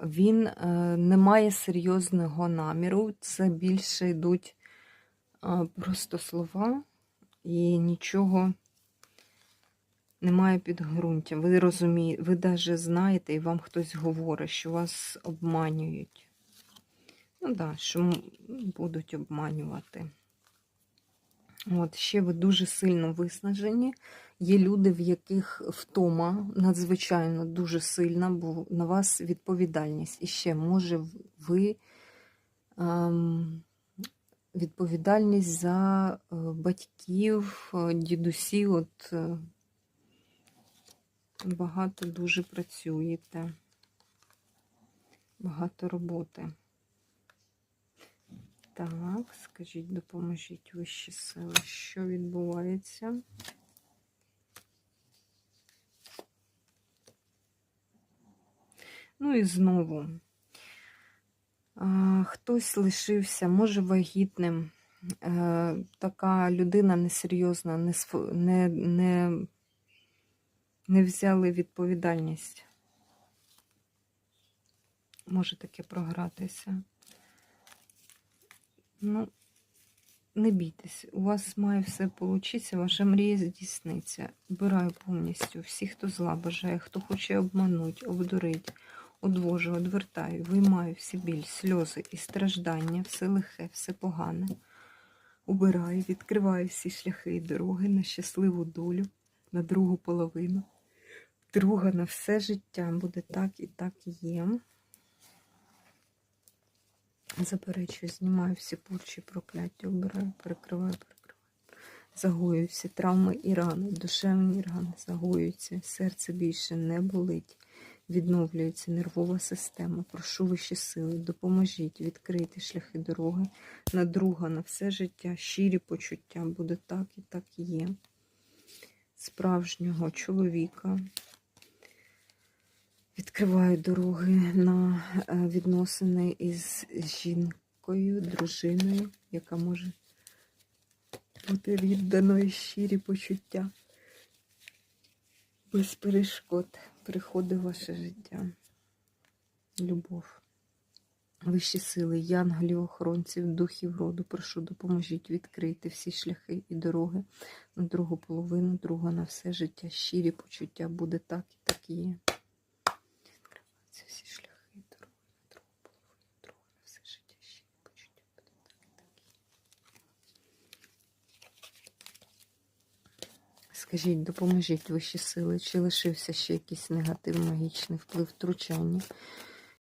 Він е, не має серйозного наміру, це більше йдуть е, просто слова і нічого немає підґрунтя. Ви розумієте, ви навіть знаєте, і вам хтось говорить, що вас обманюють. Ну так, да, що будуть обманювати. От, ще ви дуже сильно виснажені. Є люди, в яких втома надзвичайно дуже сильна, бо на вас відповідальність. І ще, може, ви ем, відповідальність за е, батьків, е, дідусів, от е, багато дуже працюєте, багато роботи. Так, скажіть, допоможіть вищі сили, що відбувається? Ну і знову. Хтось лишився, може, вагітним. Е, така людина несерйозна, не, не, не, не взяли відповідальність. Може таке програтися. Ну, не бійтесь, у вас має все вийти, ваша мрія здійсниться. Обираю повністю. Всі, хто зла бажає, хто хоче обмануть, обдурить, одвожу, одвертаю, виймаю всі біль, сльози і страждання, все лихе, все погане. Убираю, відкриваю всі шляхи і дороги на щасливу долю, на другу половину. Друга на все життя буде так і так є. Заперечую, знімаю всі порчі, прокляття, обираю, перекриваю, перекриваю. Загоюю всі травми і рани, душевні рани загоюються, серце більше не болить. Відновлюється нервова система. Прошу вищі сили, допоможіть відкрити шляхи дороги на друга, на все життя, щирі почуття. Буде так і так є. Справжнього чоловіка. Відкриваю дороги на е, відносини із жінкою, дружиною, яка може бути відданою щирі почуття. Без перешкод приходить ваше життя. Любов. Вищі сили, янголів, охоронців, духів роду, прошу, допоможіть відкрити всі шляхи і дороги на другу половину, друга на все життя. Щирі почуття буде так і так є. Відкриваються всі шляхи і дороги на другу половину, друга на все життя. Щирі почуття буде так і так і є. Скажіть, допоможіть вищі сили, чи лишився ще якийсь негатив, магічний вплив, втручання